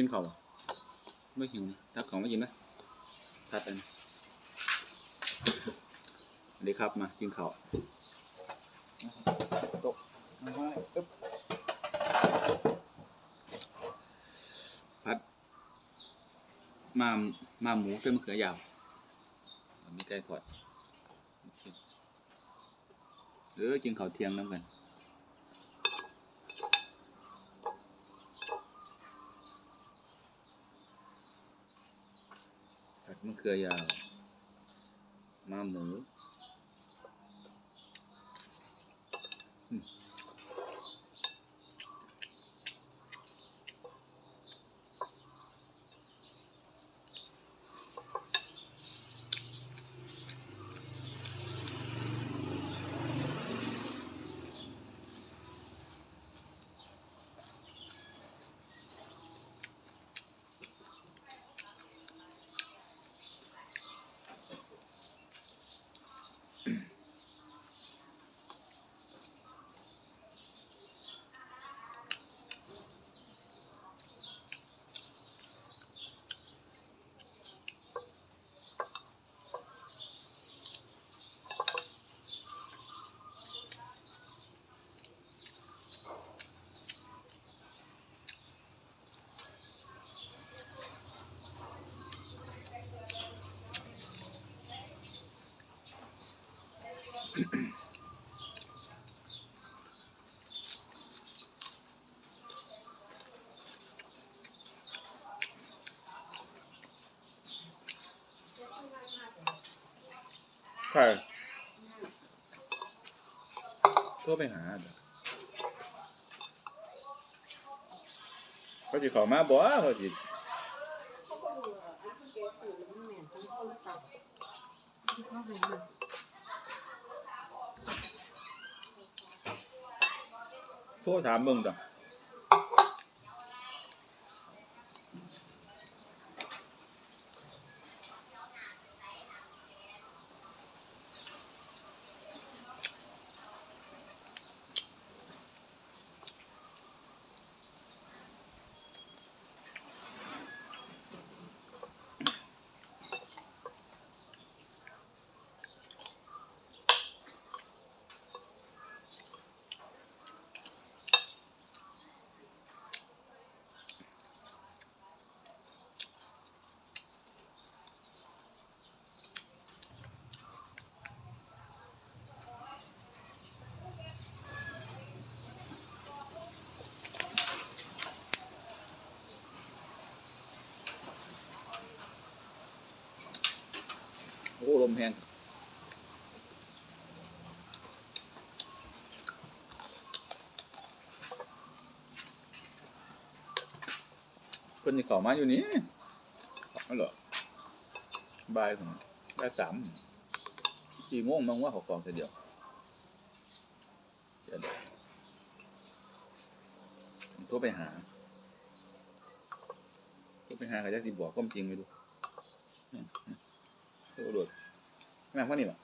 กินข้าวบ่ไม่หิวนะทักของไม่กินไหมทัดอันสวัสดีครับมากินข้าวโต๊ะมาไว้อึ๊บพัด มามาหมูเส้นมะเขือยาวแล้วมีไก่ทอดโอเคเออกินข้าวเที่ยงน้ำกัน มะเขือยาวมาหมู ใครโทรไปหาเดี๋ยวเขาจะขอมาบ่เขาจะเขาก็ดูอะอันที่แกสื่อแล้วมันแหม่นทั้งห้องตับที่เขาให้มา โทรถามเบิ่งจ้ะ มแห้งเพิ่นนี่เข้ามาอยู่นี่เอาเหรอบายผมบ่ายสามสี่โมงบางว่าเขากองแต่เดียวเดี๋ยวเดี๋ยวผมโทรไปหาโทรไปหาเขาจะสิบอกความจริงไม่รู้อืมอืมโทรโดด แม่งว่านี่บ่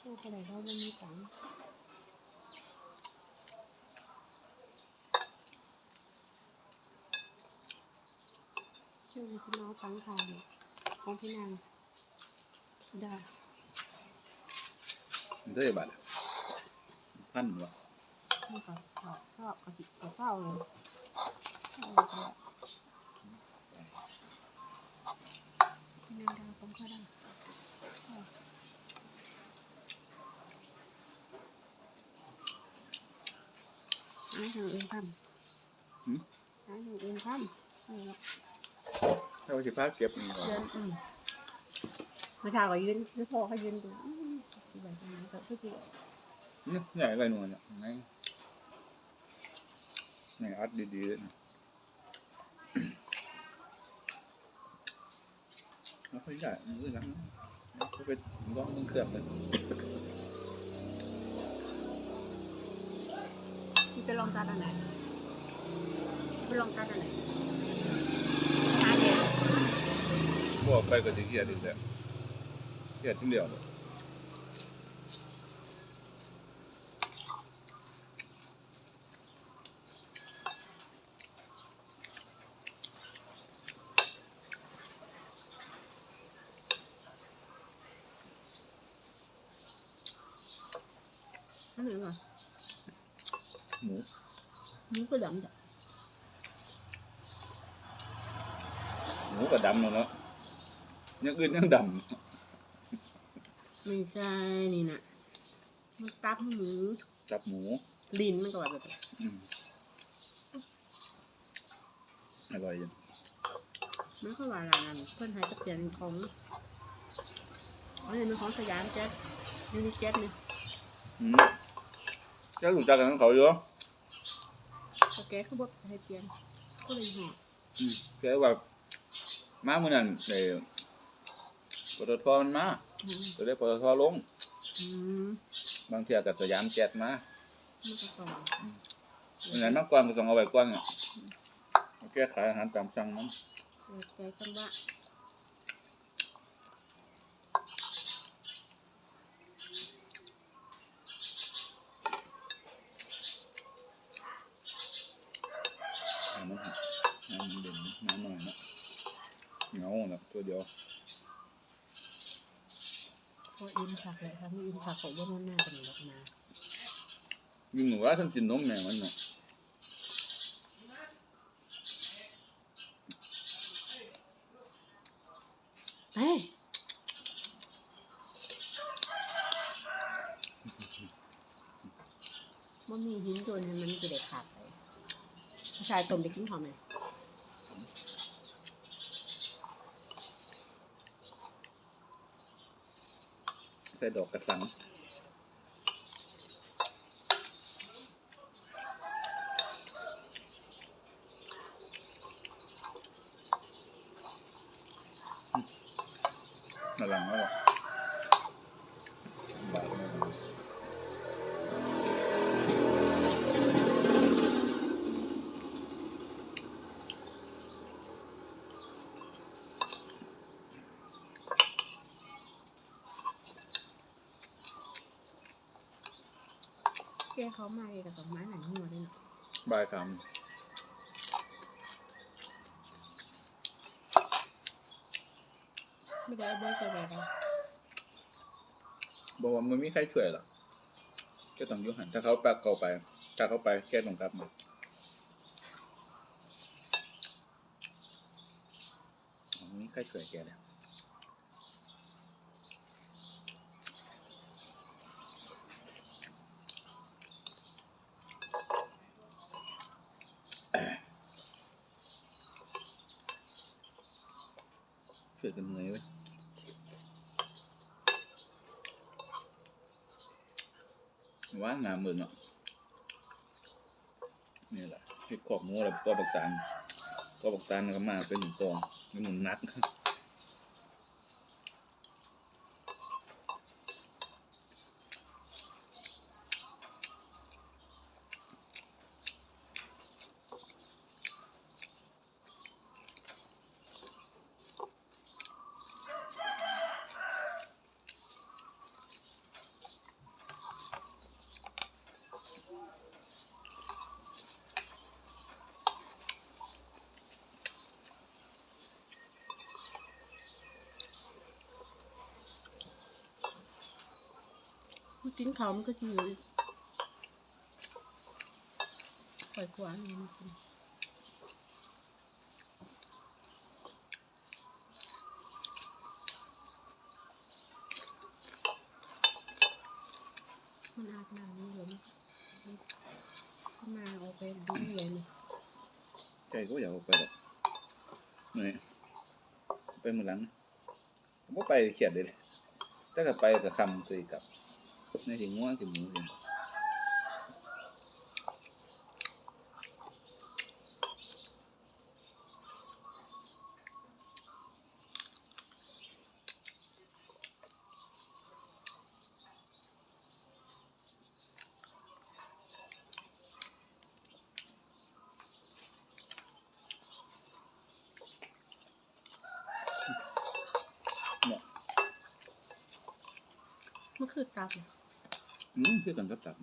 โอ้คนไหนเขาไม่มีตังค์ช่วยพี่น้องตังค์ทานของพี่นางได้มันเท่าไหร่บาทอะพันวะมันก็ชอบชอบกระจิกกระเศร้าเลยเศร้าเลยพี่นางดาวผมก็ได้ หาอย่างอื่นทำหาอย่างอื่นทำเออถ้าว่าสิพาเก็บนี่ก่อนเดินอืมเมื่อเช้าก็ยืนยืนพ่อเขายืนดูอืมที่ไหนตรงนั้นก็พี่จีนี่ใหญ่ไรหนูเนี่ยไงนี่อัดดีๆเลยนะแล้วค่อยใหญ่มือหลังนะ ก็เป็นก้องมึงเครื่องเลยพี่ไปลองตัดอันไหนไปลองตัดอันไหนหาเด็กบอกไปก็จะเกียดอีกแล้วเกียดที่เดียวเลย อันนี้เหรอหมูนี่ก็ดำจ้ะหมูกับดำเนาะเนาะอยังอื่นยังดไม่ใช่นี่นะมันตับหมูำจับหมูลิ้นมันก็ว่าแบบอืมอร่อยจังมันก็ว่าร้านนั้นเพื่อนไทยตะเกียนของอันนี้มันของสยามแจ๊สยูนิแจ๊สเนี่ยอืม แกรู้จักกันทั้งเขาอยู่โอเคเขาบอกให้เปลี่ยนก็เลยห่ออืมแกว่ามาเมื่อนั้นเออปตทมันมาอืมก็เลยปตทลง อืมบางเทียกับสยามแจ๊ดมามันก็ต่อเมื่อนั้นมากกว่าก็ต้องเอาไว้ก่อนอะแกขายอาหารตามสั่งนั้นโอเคกันว่า น้ำมันหักน้ำมันเด่นน้ำหน่อยนะเหงาน่ะตัว เดียวพออินผักเลยทั้งอินผักของว่ามันน่าจะมีดอกมายิ่งหนูว่าท่านกินนมแม่มันเนาะเฮ้ยมันมีหินโดนให้มันจะได้ขาดไปผู้ชายต้มไปกินหอมไหม ส่ดอกกระสังหลังแล้วหรอบาดไม่ได้ แกเขามาเองกับดอกไม้หนังหัวด้วยนะบายคไม่ได้เบิร์ไปแบบนั้นำบอกว่ามันไม่มีใครช่วยหรอกก็ต้องอยุหันถ้าเขาปักเข้าไป ถ้าเขาไปแก้ต้องกลับมามันไม่มีใครช่วยแกเลย ช่วยกันเหนื่อยเว้ว่างงามเหมือนเนาะนี่แหละเห็ดขอบหมูแล้วตัวบักตาลตัวบักตานก็มาเป็นหนึ่งตองเป็นหนึ่งนัด กินเขามันก็จะอยู่ปล่ขวานมันกินมันอาบน้ำนี่เลยมันมาเอาไปดูเลยนี่ใจก็อยากออกไปหรอกเหนื่อยไปมือหลังผมก็ไปเขียดเลยถ้าเกิดไปกับคำเคยกลับ ในถึงง่วงถึงหมูถึงเนี่ยมันคือตับเหร ออืมคือกันกับตับ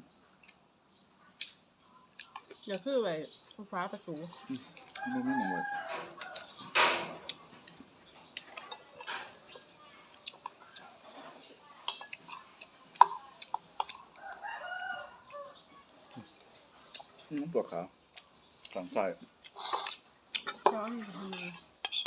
เดี๋ยวคือไปฟ้าประตูไม่ไม่หมดอืมตัวขาวสองใส่ร้อนนี่จะทำยังไง